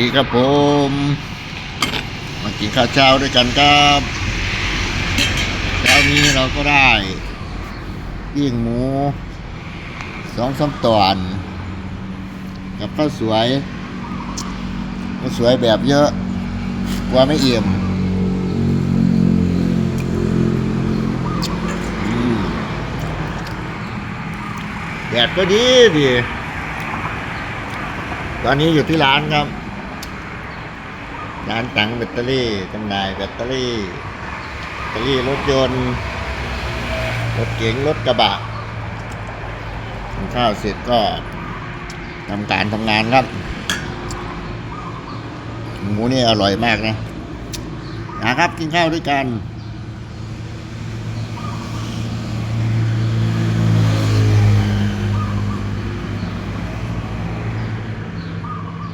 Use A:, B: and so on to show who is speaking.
A: ดีครับผม มากินข้าวเช้าด้วยกันครับเช้านี้เราก็ได้ปิ้งหมูสองสามตอน กับข้าวสวยข้าวสวยแบบเยอะกลัวไม่เอี่ยมแดดก็ดีดี ตอนนี้อยู่ที่ร้านครับ ร้านตังแบตเตอรี่จำหน่ายแบตเตอรี่แบตเตอรี่รถยนต์ รถเก๋งรถกระบะกินข้าวเสร็จก็ทำการทำงานครับ หมูนี่อร่อยมากนะนะครับกินข้าวด้วยกัน